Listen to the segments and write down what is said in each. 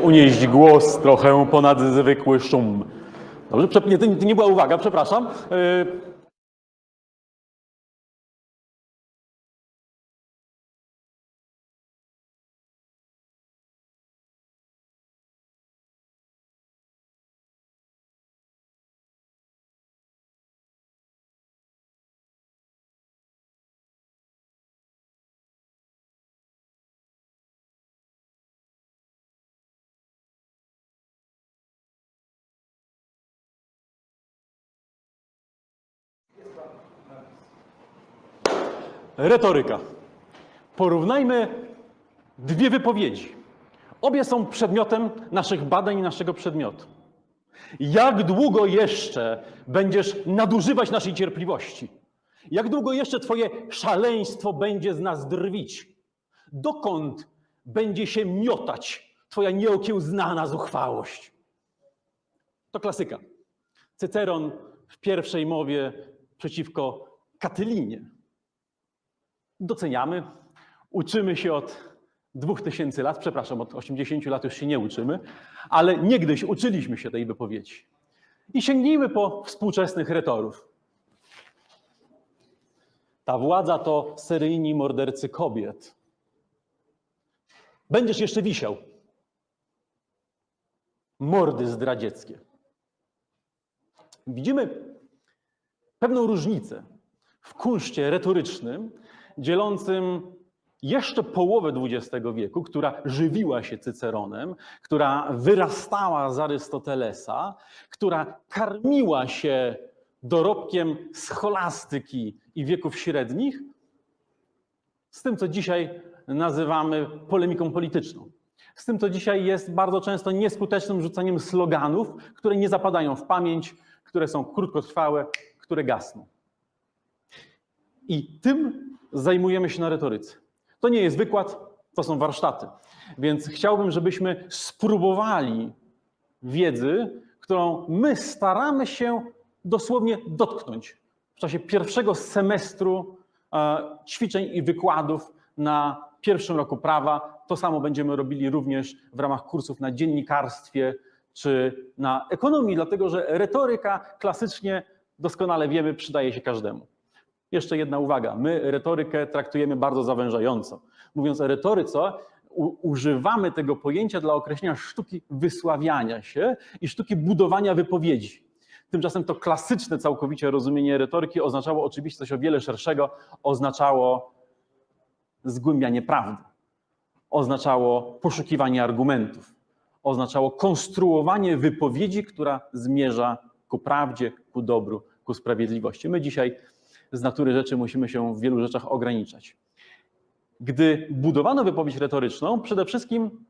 Unieść głos trochę ponad zwykły szum. Dobrze, nie, to nie- była uwaga, przepraszam. Retoryka. Porównajmy dwie wypowiedzi. Obie są przedmiotem naszych badań i naszego przedmiotu. Jak długo jeszcze będziesz nadużywać naszej cierpliwości? Jak długo jeszcze Twoje szaleństwo będzie z nas drwić? Dokąd będzie się miotać Twoja nieokiełznana zuchwałość? To klasyka. Cyceron w pierwszej mowie przeciwko Katylinie doceniamy, uczymy się od 2000 lat, przepraszam, od 80 lat już się nie uczymy, ale niegdyś uczyliśmy się tej wypowiedzi. I sięgnijmy po współczesnych retorów. Ta władza to seryjni mordercy kobiet. Będziesz jeszcze wisiał. Mordy zdradzieckie. Widzimy pewną różnicę w kunszcie retorycznym, dzielącym jeszcze połowę XX wieku, która żywiła się Cyceronem, która wyrastała z Arystotelesa, która karmiła się dorobkiem scholastyki i wieków średnich, z tym, co dzisiaj nazywamy polemiką polityczną. Z tym, co dzisiaj jest bardzo często nieskutecznym rzucaniem sloganów, które nie zapadają w pamięć, które są krótkotrwałe, które gasną. I tym zajmujemy się na retoryce. To nie jest wykład, to są warsztaty. Więc chciałbym, żebyśmy spróbowali wiedzy, którą my staramy się dosłownie dotknąć w czasie pierwszego semestru e, ćwiczeń i wykładów na pierwszym roku prawa. To samo będziemy robili również w ramach kursów na dziennikarstwie czy na ekonomii, dlatego że retoryka klasycznie, doskonale wiemy, przydaje się każdemu. Jeszcze jedna uwaga. My retorykę traktujemy bardzo zawężająco. Mówiąc o retoryce, używamy tego pojęcia dla określenia sztuki wysławiania się i sztuki budowania wypowiedzi. Tymczasem to klasyczne całkowicie rozumienie retoryki oznaczało oczywiście coś o wiele szerszego, oznaczało zgłębianie prawdy, oznaczało poszukiwanie argumentów, oznaczało konstruowanie wypowiedzi, która zmierza ku prawdzie, ku dobru, ku sprawiedliwości. My dzisiaj z natury rzeczy musimy się w wielu rzeczach ograniczać. Gdy budowano wypowiedź retoryczną, przede wszystkim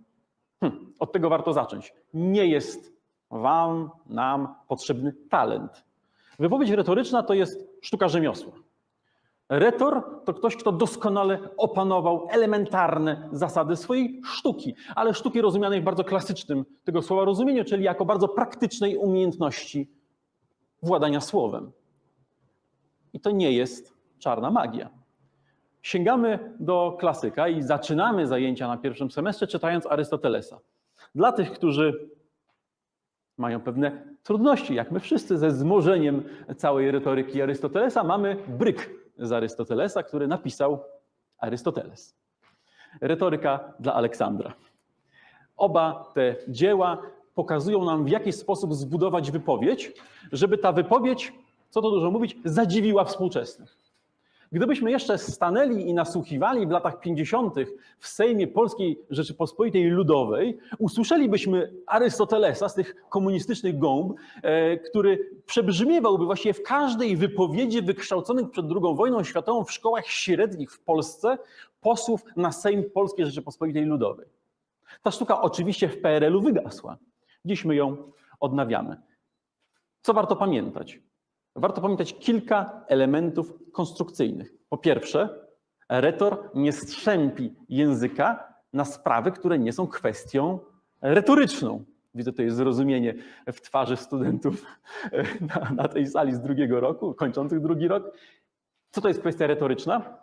hmm, od tego warto zacząć. Nie jest wam, nam potrzebny talent. Wypowiedź retoryczna to jest sztuka rzemiosła. Retor to ktoś, kto doskonale opanował elementarne zasady swojej sztuki, ale sztuki rozumianej w bardzo klasycznym tego słowa rozumieniu, czyli jako bardzo praktycznej umiejętności władania słowem. I to nie jest czarna magia. Sięgamy do klasyka i zaczynamy zajęcia na pierwszym semestrze czytając Arystotelesa. Dla tych, którzy mają pewne trudności, jak my wszyscy, ze zmożeniem całej retoryki Arystotelesa, mamy bryk z Arystotelesa, który napisał Arystoteles. Retoryka dla Aleksandra. Oba te dzieła pokazują nam, w jaki sposób zbudować wypowiedź, żeby ta wypowiedź, co to dużo mówić, zadziwiła współczesnych. Gdybyśmy jeszcze stanęli i nasłuchiwali w latach 50. w Sejmie Polskiej Rzeczypospolitej Ludowej, usłyszelibyśmy Arystotelesa z tych komunistycznych gąb, e, który przebrzmiewałby właściwie w każdej wypowiedzi wykształconych przed II wojną światową w szkołach średnich w Polsce posłów na Sejm Polskiej Rzeczypospolitej Ludowej. Ta sztuka oczywiście w PRL-u wygasła. Dziś my ją odnawiamy. Co warto pamiętać? Warto pamiętać kilka elementów konstrukcyjnych. Po pierwsze, retor nie strzępi języka na sprawy, które nie są kwestią retoryczną. Widzę tutaj zrozumienie w twarzy studentów na, na tej sali z drugiego roku, kończących drugi rok. Co to jest kwestia retoryczna?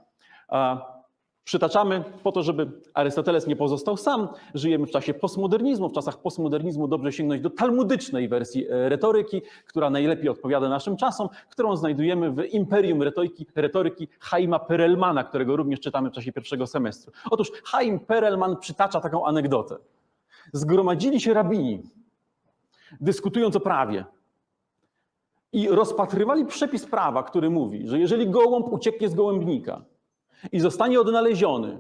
Przytaczamy po to, żeby Arystoteles nie pozostał sam. Żyjemy w czasie postmodernizmu. W czasach postmodernizmu dobrze sięgnąć do talmudycznej wersji e, retoryki, która najlepiej odpowiada naszym czasom, którą znajdujemy w Imperium Retoryki, retoryki Haima Perelmana, którego również czytamy w czasie pierwszego semestru. Otóż Haim Perelman przytacza taką anegdotę. Zgromadzili się rabini, dyskutując o prawie. I rozpatrywali przepis prawa, który mówi, że jeżeli gołąb ucieknie z gołębnika i zostanie odnaleziony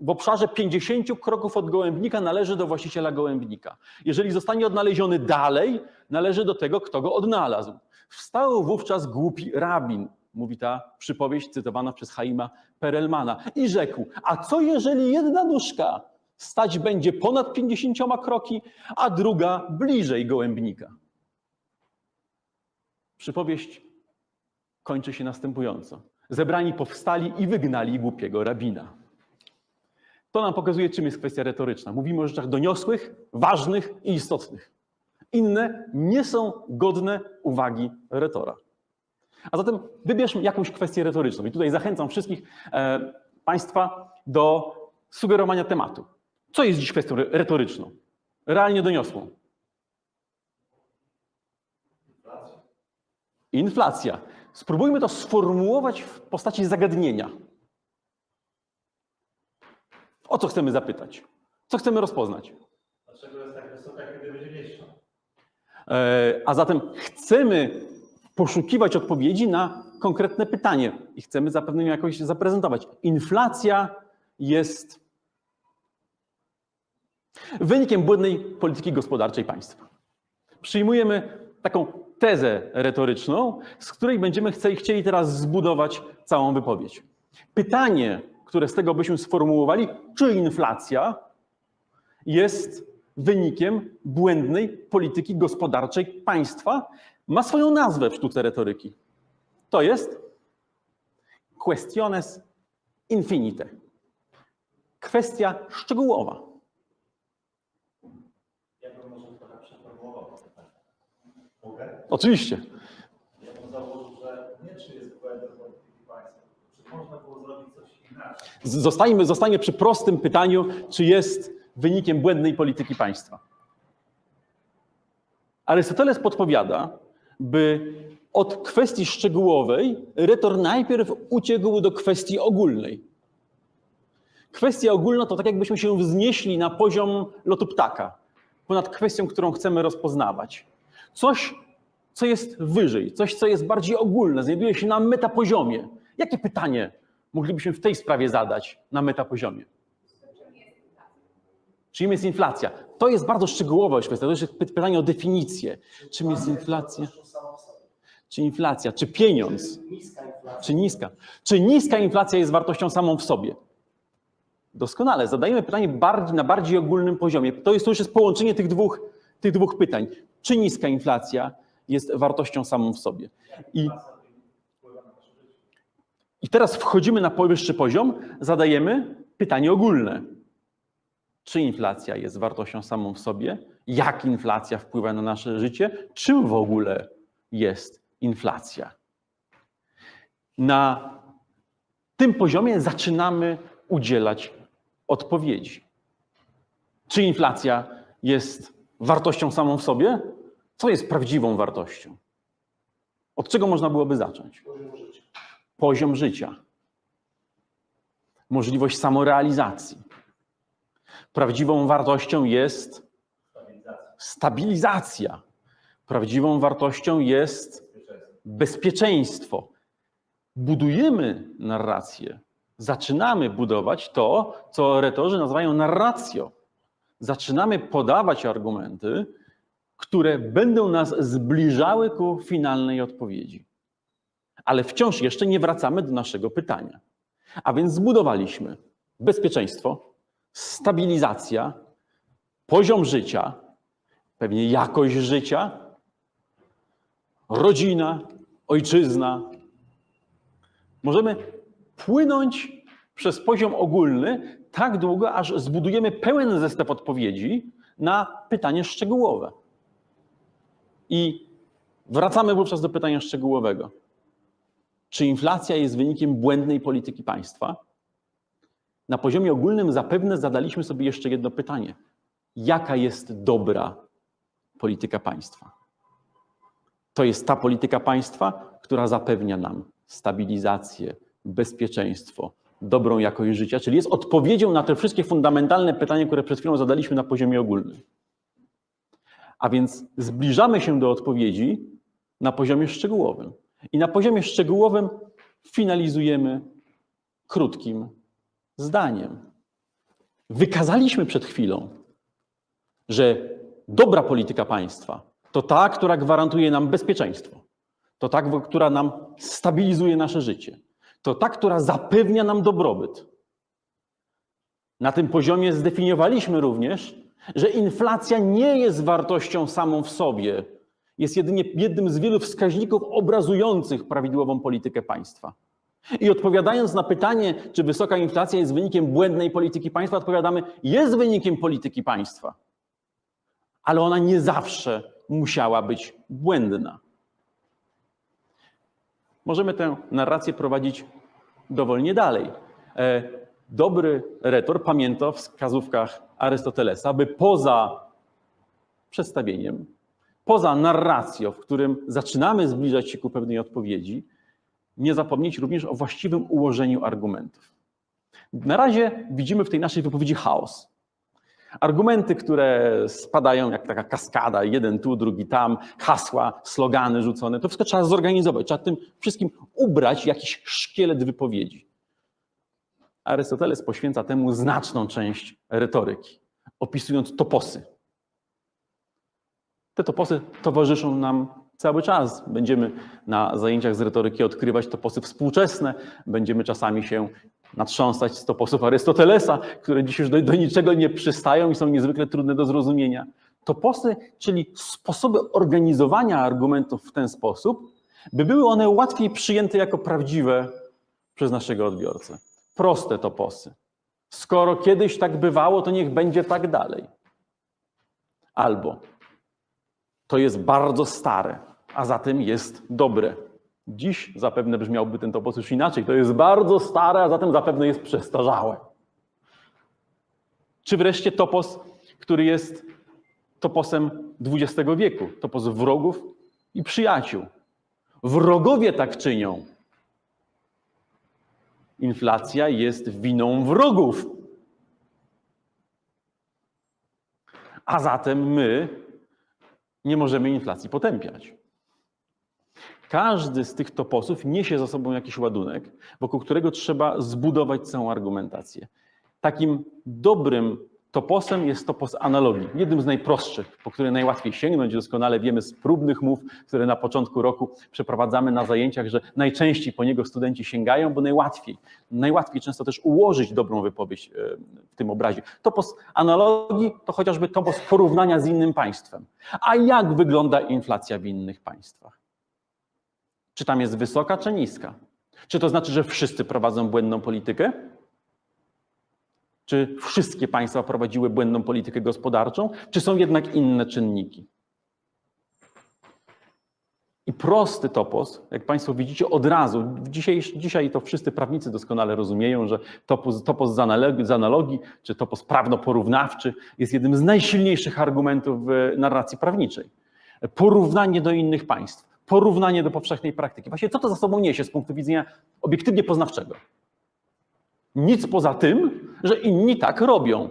w, obszarze 50 kroków od gołębnika, należy do właściciela gołębnika. Jeżeli zostanie odnaleziony dalej, należy do tego, kto go odnalazł. Wstał wówczas głupi rabin, mówi ta przypowieść cytowana przez Haima Perelmana, i rzekł: A co jeżeli jedna nóżka stać będzie ponad 50 kroki, a druga bliżej gołębnika? Przypowieść kończy się następująco. Zebrani powstali i wygnali głupiego rabina. To nam pokazuje, czym jest kwestia retoryczna. Mówimy o rzeczach doniosłych, ważnych i istotnych. Inne nie są godne uwagi retora. A zatem wybierzmy jakąś kwestię retoryczną. I tutaj zachęcam wszystkich e, Państwa do sugerowania tematu. Co jest dziś kwestią re- retoryczną? Realnie doniosłą. Inflacja. Spróbujmy to sformułować w postaci zagadnienia. O co chcemy zapytać? Co chcemy rozpoznać? Dlaczego jest tak wysoka, kiedy będzie niższa? E, A zatem chcemy poszukiwać odpowiedzi na konkretne pytanie i chcemy zapewne jakoś zaprezentować. Inflacja jest wynikiem błędnej polityki gospodarczej państwa. Przyjmujemy taką tezę retoryczną, z której będziemy chcieli teraz zbudować całą wypowiedź. Pytanie, które z tego byśmy sformułowali, czy inflacja jest wynikiem błędnej polityki gospodarczej państwa, ma swoją nazwę w sztuce retoryki. To jest questiones infinite. Kwestia szczegółowa. Ja bym może trochę przeformułował pytanie. Mogę? Oczywiście. Zostańmy, zostańmy przy prostym pytaniu, czy jest wynikiem błędnej polityki państwa. Arystoteles podpowiada, by od kwestii szczegółowej retor najpierw uciekł do kwestii ogólnej. Kwestia ogólna to tak, jakbyśmy się wznieśli na poziom lotu ptaka, ponad kwestią, którą chcemy rozpoznawać. Coś, co jest wyżej, coś, co jest bardziej ogólne, znajduje się na metapoziomie. Jakie pytanie moglibyśmy w tej sprawie zadać na metapoziomie? Czym jest inflacja? To jest bardzo szczegółowa kwestia. To jest py- pytanie o definicję. Czym jest inflacja? Czy inflacja? Czy pieniądz? Czy niska? Czy niska inflacja jest wartością samą w sobie? Doskonale. Zadajemy pytanie bardziej, na bardziej ogólnym poziomie. To, jest, to już jest połączenie tych dwóch, tych dwóch pytań. Czy niska inflacja jest wartością samą w sobie? I. I teraz wchodzimy na powyższy poziom, zadajemy pytanie ogólne. Czy inflacja jest wartością samą w sobie? Jak inflacja wpływa na nasze życie? Czym w ogóle jest inflacja? Na tym poziomie zaczynamy udzielać odpowiedzi. Czy inflacja jest wartością samą w sobie? Co jest prawdziwą wartością? Od czego można byłoby zacząć? Poziom życia. możliwość samorealizacji. Prawdziwą wartością jest Stabilizacja. Prawdziwą wartością jest bezpieczeństwo. Budujemy narrację. Zaczynamy budować to, co retorzy nazywają narracją. Zaczynamy podawać argumenty, które będą nas zbliżały ku finalnej odpowiedzi. Ale wciąż jeszcze nie wracamy do naszego pytania. A więc zbudowaliśmy bezpieczeństwo, stabilizacja, poziom życia, pewnie jakość życia, rodzina, ojczyzna. Możemy płynąć przez poziom ogólny tak długo, aż zbudujemy pełen zestaw odpowiedzi na pytanie szczegółowe. I wracamy wówczas do pytania szczegółowego. Czy inflacja jest wynikiem błędnej polityki państwa? Na poziomie ogólnym zapewne zadaliśmy sobie jeszcze jedno pytanie: jaka jest dobra polityka państwa? To jest ta polityka państwa, która zapewnia nam stabilizację, bezpieczeństwo, dobrą jakość życia, czyli jest odpowiedzią na te wszystkie fundamentalne pytania, które przed chwilą zadaliśmy na poziomie ogólnym. A więc zbliżamy się do odpowiedzi na poziomie szczegółowym. I na poziomie szczegółowym finalizujemy krótkim zdaniem. Wykazaliśmy przed chwilą, że dobra polityka państwa to ta, która gwarantuje nam bezpieczeństwo, to ta, która nam stabilizuje nasze życie, to ta, która zapewnia nam dobrobyt. Na tym poziomie zdefiniowaliśmy również, że inflacja nie jest wartością samą w sobie, jest jedynie jednym z wielu wskaźników obrazujących prawidłową politykę państwa. I odpowiadając na pytanie, czy wysoka inflacja jest wynikiem błędnej polityki państwa, odpowiadamy, jest wynikiem polityki państwa, ale ona nie zawsze musiała być błędna. Możemy tę narrację prowadzić dowolnie dalej. E, Dobry retor pamięta o wskazówkach Arystotelesa, by poza przedstawieniem, poza narracją, w którym zaczynamy zbliżać się ku pewnej odpowiedzi, nie zapomnieć również o właściwym ułożeniu argumentów. Na razie widzimy w tej naszej wypowiedzi chaos. Argumenty, które spadają jak taka kaskada, jeden tu, drugi tam, hasła, slogany rzucone, to wszystko trzeba zorganizować, trzeba tym wszystkim ubrać jakiś szkielet wypowiedzi. Arystoteles poświęca temu znaczną część retoryki, opisując toposy. Te toposy towarzyszą nam cały czas. Będziemy na zajęciach z retoryki odkrywać toposy współczesne, będziemy czasami się natrząsać z toposów Arystotelesa, które dziś już do, do niczego nie przystają i są niezwykle trudne do zrozumienia. Toposy, czyli sposoby organizowania argumentów w ten sposób, by były one łatwiej przyjęte jako prawdziwe przez naszego odbiorcę. Proste toposy. Skoro kiedyś tak bywało, to niech będzie tak dalej. Albo to jest bardzo stare, a zatem jest dobre. Dziś zapewne brzmiałby ten topos już inaczej. To jest bardzo stare, a zatem zapewne jest przestarzałe. Czy wreszcie topos, który jest toposem XX wieku, topos wrogów i przyjaciół. Wrogowie tak czynią. Inflacja jest winą wrogów. A zatem my nie możemy inflacji potępiać. Każdy z tych toposów niesie za sobą jakiś ładunek, wokół którego trzeba zbudować całą argumentację. Takim dobrym toposem jest topos analogii, jednym z najprostszych, po który najłatwiej sięgnąć. Doskonale wiemy z próbnych mów, które na początku roku przeprowadzamy na zajęciach, że najczęściej po niego studenci sięgają, bo najłatwiej, najłatwiej często też ułożyć dobrą wypowiedź e, w tym obrazie. Topos analogii to chociażby topos porównania z innym państwem. A jak wygląda inflacja w innych państwach? Czy tam jest wysoka, czy niska? Czy to znaczy, że wszyscy prowadzą błędną politykę? Czy wszystkie państwa prowadziły błędną politykę gospodarczą, czy są jednak inne czynniki? I prosty topos, jak Państwo widzicie, od razu, dzisiaj, dzisiaj to wszyscy prawnicy doskonale rozumieją, że topos, topos z, analogii, z analogii czy topos prawno-porównawczy jest jednym z najsilniejszych argumentów w narracji prawniczej. Porównanie do innych państw, porównanie do powszechnej praktyki. Właśnie co to za sobą niesie z punktu widzenia obiektywnie poznawczego? Nic poza tym, że inni tak robią.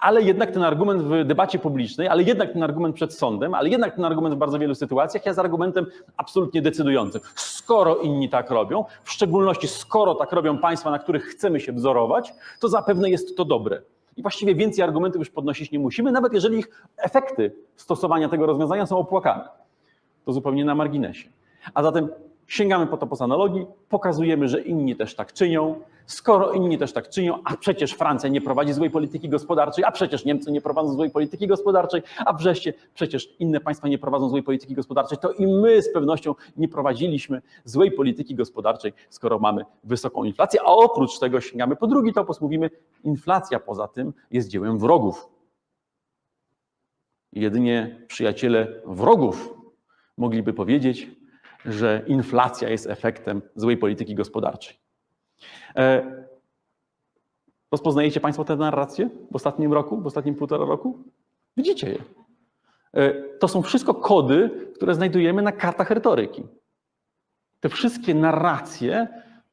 Ale jednak ten argument w debacie publicznej, ale jednak ten argument przed sądem, ale jednak ten argument w bardzo wielu sytuacjach jest argumentem absolutnie decydującym. Skoro inni tak robią, w szczególności skoro tak robią państwa, na których chcemy się wzorować, to zapewne jest to dobre. I właściwie więcej argumentów już podnosić nie musimy, nawet jeżeli ich efekty stosowania tego rozwiązania są opłakane. To zupełnie na marginesie. A zatem sięgamy po to po analogii, pokazujemy, że inni też tak czynią. Skoro inni też tak czynią, a przecież Francja nie prowadzi złej polityki gospodarczej, a przecież Niemcy nie prowadzą złej polityki gospodarczej, a wreszcie przecież inne państwa nie prowadzą złej polityki gospodarczej, to i my z pewnością nie prowadziliśmy złej polityki gospodarczej, skoro mamy wysoką inflację, a oprócz tego sięgamy po drugi topos, mówimy, inflacja poza tym jest dziełem wrogów. Jedynie przyjaciele wrogów mogliby powiedzieć, że inflacja jest efektem złej polityki gospodarczej. E, Rozpoznajecie Państwo tę narrację w ostatnim roku, w ostatnim półtora roku? Widzicie je. E, To są wszystko kody, które znajdujemy na kartach retoryki. Te wszystkie narracje,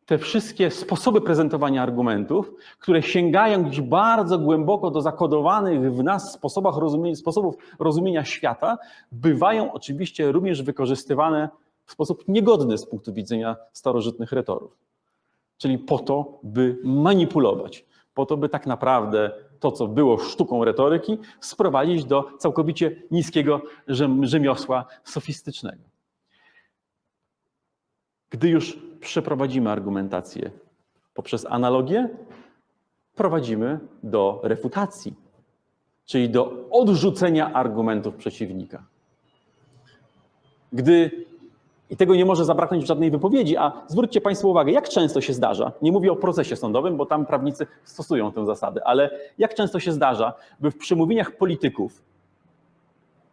te wszystkie sposoby prezentowania argumentów, które sięgają gdzieś bardzo głęboko do zakodowanych w nas sposobach rozumienia, sposobów rozumienia świata, bywają oczywiście również wykorzystywane w sposób niegodny z punktu widzenia starożytnych retorów. Czyli po to, by manipulować, po to, by tak naprawdę to, co było sztuką retoryki, sprowadzić do całkowicie niskiego rzem- rzemiosła sofistycznego. Gdy już przeprowadzimy argumentację poprzez analogię, prowadzimy do refutacji, czyli do odrzucenia argumentów przeciwnika. Gdy i tego nie może zabraknąć w żadnej wypowiedzi, a zwróćcie Państwo uwagę, jak często się zdarza, nie mówię o procesie sądowym, bo tam prawnicy stosują tę zasadę, ale jak często się zdarza, by w przemówieniach polityków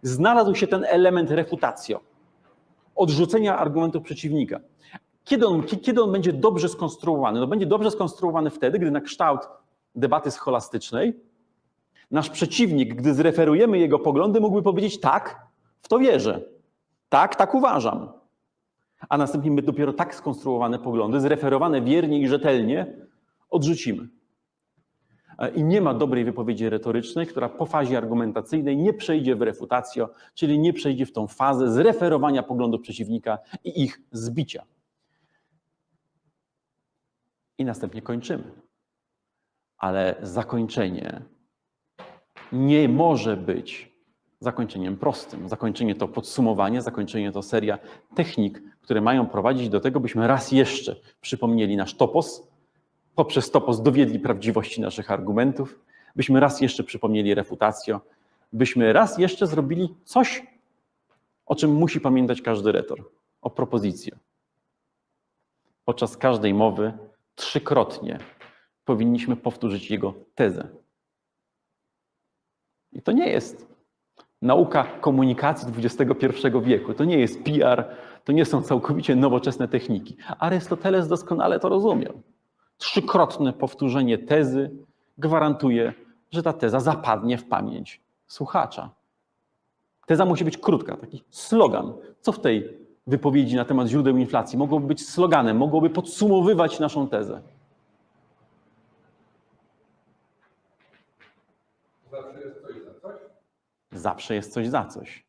znalazł się ten element refutacjo, odrzucenia argumentów przeciwnika. Kiedy on, kie- kiedy on będzie dobrze skonstruowany? No będzie dobrze skonstruowany wtedy, gdy na kształt debaty scholastycznej nasz przeciwnik, gdy zreferujemy jego poglądy, mógłby powiedzieć tak, w to wierzę. Tak, tak uważam. A następnie my dopiero tak skonstruowane poglądy, zreferowane wiernie i rzetelnie, odrzucimy. E, I nie ma dobrej wypowiedzi retorycznej, która po fazie argumentacyjnej nie przejdzie w refutacjo, czyli nie przejdzie w tą fazę zreferowania poglądów przeciwnika i ich zbicia. I następnie kończymy. Ale zakończenie nie może być zakończeniem prostym. Zakończenie to podsumowanie, zakończenie to seria technik, które mają prowadzić do tego, byśmy raz jeszcze przypomnieli nasz topos, poprzez topos dowiedli prawdziwości naszych argumentów, byśmy raz jeszcze przypomnieli refutacjo, byśmy raz jeszcze zrobili coś, o czym musi pamiętać każdy retor, o propozycję. Podczas każdej mowy trzykrotnie powinniśmy powtórzyć jego tezę. I to nie jest nauka komunikacji XXI wieku. To nie jest PR, to nie są całkowicie nowoczesne techniki. Arystoteles doskonale to rozumiał. Trzykrotne powtórzenie tezy gwarantuje, że ta teza zapadnie w pamięć słuchacza. Teza musi być krótka, taki slogan. Co w tej wypowiedzi na temat źródeł inflacji mogłoby być sloganem, mogłoby podsumowywać naszą tezę? Zawsze jest coś za coś. Zawsze jest coś za coś.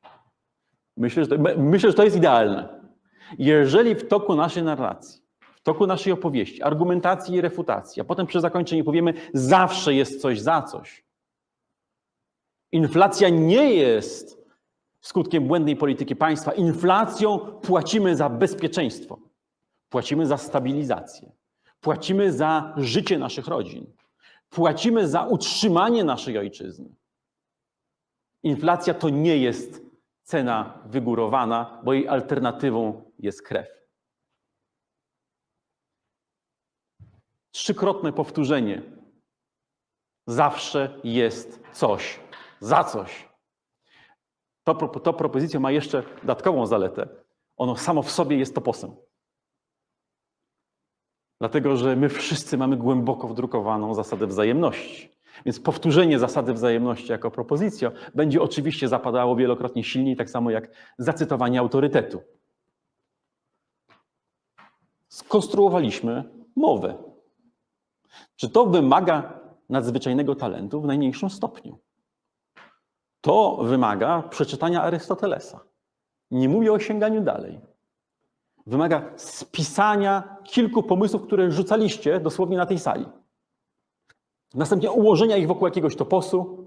Myślę, że to, myślę, że to jest idealne. Jeżeli w toku naszej narracji, w toku naszej opowieści, argumentacji i refutacji, a potem przy zakończeniu powiemy, zawsze jest coś za coś. Inflacja nie jest skutkiem błędnej polityki państwa. Inflacją płacimy za bezpieczeństwo, płacimy za stabilizację, płacimy za życie naszych rodzin, płacimy za utrzymanie naszej ojczyzny. Inflacja to nie jest cena wygórowana, bo jej alternatywą jest krew. Trzykrotne powtórzenie. Zawsze jest coś za coś. To, to propozycja ma jeszcze dodatkową zaletę. Ono samo w sobie jest toposem. Dlatego, że my wszyscy mamy głęboko wdrukowaną zasadę wzajemności. Więc powtórzenie zasady wzajemności jako propozycja będzie oczywiście zapadało wielokrotnie silniej, tak samo jak zacytowanie autorytetu. Skonstruowaliśmy mowę. Czy to wymaga nadzwyczajnego talentu w najmniejszym stopniu? To wymaga przeczytania Arystotelesa. Nie mówię o sięganiu dalej. Wymaga spisania kilku pomysłów, które rzucaliście dosłownie na tej sali. Następnie ułożenia ich wokół jakiegoś toposu,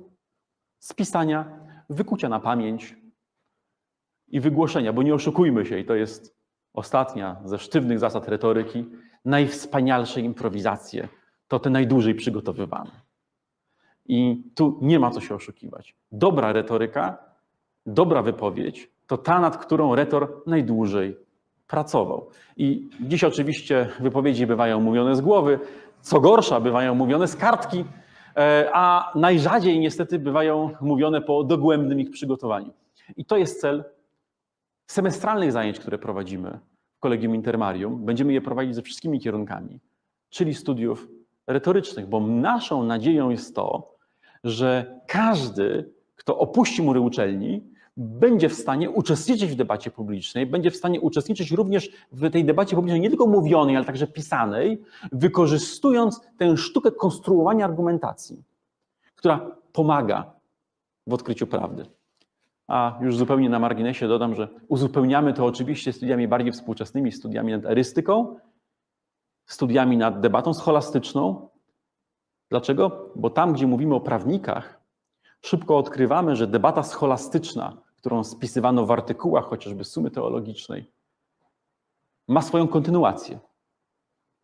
spisania, wykucia na pamięć i wygłoszenia, bo nie oszukujmy się, i to jest ostatnia ze sztywnych zasad retoryki, najwspanialsze improwizacje to te najdłużej przygotowywane. I tu nie ma co się oszukiwać. Dobra retoryka, dobra wypowiedź to ta, nad którą retor najdłużej pracował. I dziś oczywiście wypowiedzi bywają mówione z głowy, co gorsza, bywają mówione z kartki, e, a najrzadziej niestety bywają mówione po dogłębnym ich przygotowaniu. I to jest cel semestralnych zajęć, które prowadzimy w Kolegium Intermarium. Będziemy je prowadzić ze wszystkimi kierunkami, czyli studiów retorycznych, bo naszą nadzieją jest to, że każdy, kto opuści mury uczelni, będzie w stanie uczestniczyć w debacie publicznej, będzie w stanie uczestniczyć również w tej debacie publicznej, nie tylko mówionej, ale także pisanej, wykorzystując tę sztukę konstruowania argumentacji, która pomaga w odkryciu prawdy. A już zupełnie na marginesie dodam, że uzupełniamy to oczywiście studiami bardziej współczesnymi, studiami nad erystyką, studiami nad debatą scholastyczną. Dlaczego? Bo tam, gdzie mówimy o prawnikach, szybko odkrywamy, że debata scholastyczna, którą spisywano w artykułach chociażby sumy teologicznej, ma swoją kontynuację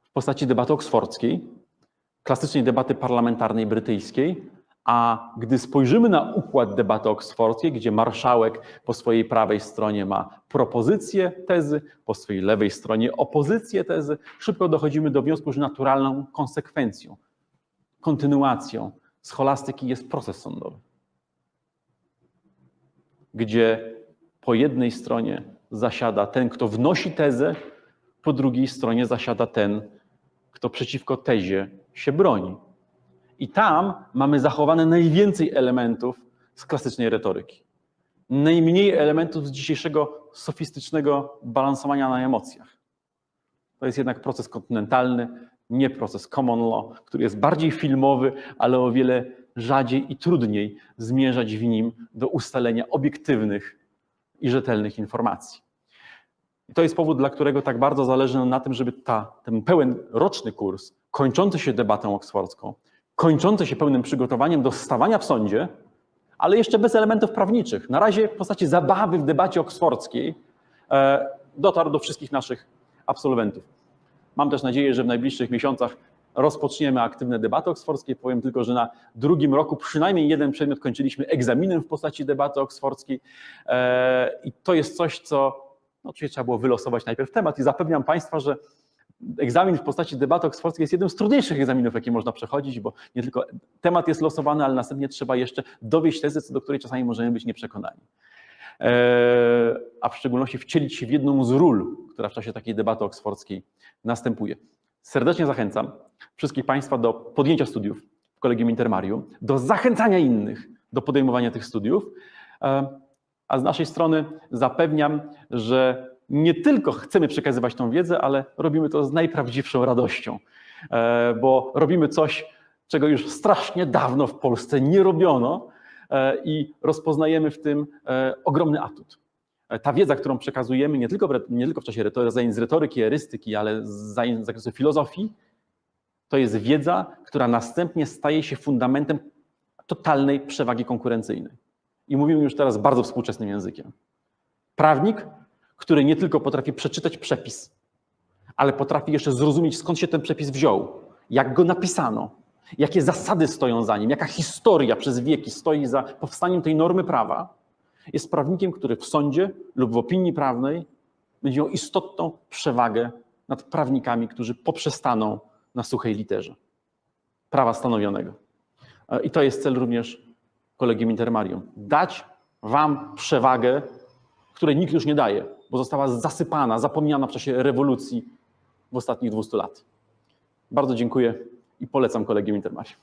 w postaci debaty oksfordzkiej, klasycznej debaty parlamentarnej brytyjskiej, a gdy spojrzymy na układ debaty oksfordzkiej, gdzie marszałek po swojej prawej stronie ma propozycję tezy, po swojej lewej stronie opozycję tezy, szybko dochodzimy do wniosku, że naturalną konsekwencją, kontynuacją scholastyki jest proces sądowy, gdzie po jednej stronie zasiada ten, kto wnosi tezę, po drugiej stronie zasiada ten, kto przeciwko tezie się broni. I tam mamy zachowane najwięcej elementów z klasycznej retoryki. Najmniej elementów z dzisiejszego sofistycznego balansowania na emocjach. To jest jednak proces kontynentalny, nie proces common law, który jest bardziej filmowy, ale o wiele rzadziej i trudniej zmierzać w nim do ustalenia obiektywnych i rzetelnych informacji. I to jest powód, dla którego tak bardzo zależy nam na tym, żeby ta, ten pełen roczny kurs, kończący się debatą oksfordzką, kończący się pełnym przygotowaniem do stawania w sądzie, ale jeszcze bez elementów prawniczych. Na razie w postaci zabawy w debacie oksfordzkiej e, dotarł do wszystkich naszych absolwentów. Mam też nadzieję, że w najbliższych miesiącach rozpoczniemy aktywne debaty oksfordzkie. Powiem tylko, że na drugim roku przynajmniej jeden przedmiot kończyliśmy egzaminem w postaci debaty oksfordzkiej e, i to jest coś, co no, oczywiście trzeba było wylosować najpierw temat i zapewniam Państwa, że egzamin w postaci debaty oksfordzkiej jest jednym z trudniejszych egzaminów, jakie można przechodzić, bo nie tylko temat jest losowany, ale następnie trzeba jeszcze dowieść tezy, co do której czasami możemy być nieprzekonani. Eee, A w szczególności wcielić się w jedną z ról, która w czasie takiej debaty oksfordzkiej następuje. Serdecznie zachęcam wszystkich Państwa do podjęcia studiów w Kolegium Intermarium, do zachęcania innych do podejmowania tych studiów. Eee, A z naszej strony zapewniam, że nie tylko chcemy przekazywać tą wiedzę, ale robimy to z najprawdziwszą radością, e, bo robimy coś, czego już strasznie dawno w Polsce nie robiono e, i rozpoznajemy w tym e, ogromny atut. E, Ta wiedza, którą przekazujemy nie tylko nie tylko w czasie zajęć z retoryki, erystyki, ale z zajęć z zakresu filozofii, to jest wiedza, która następnie staje się fundamentem totalnej przewagi konkurencyjnej. I mówimy już teraz bardzo współczesnym językiem. Prawnik, który nie tylko potrafi przeczytać przepis, ale potrafi jeszcze zrozumieć, skąd się ten przepis wziął, jak go napisano, jakie zasady stoją za nim, jaka historia przez wieki stoi za powstaniem tej normy prawa, jest prawnikiem, który w sądzie lub w opinii prawnej będzie miał istotną przewagę nad prawnikami, którzy poprzestaną na suchej literze prawa stanowionego. E, I to jest cel również Kolegium Intermarium. Dać wam przewagę, której nikt już nie daje, bo została zasypana, zapomniana w czasie rewolucji w ostatnich 200 lat. Bardzo dziękuję i polecam Kolegium Intermarium.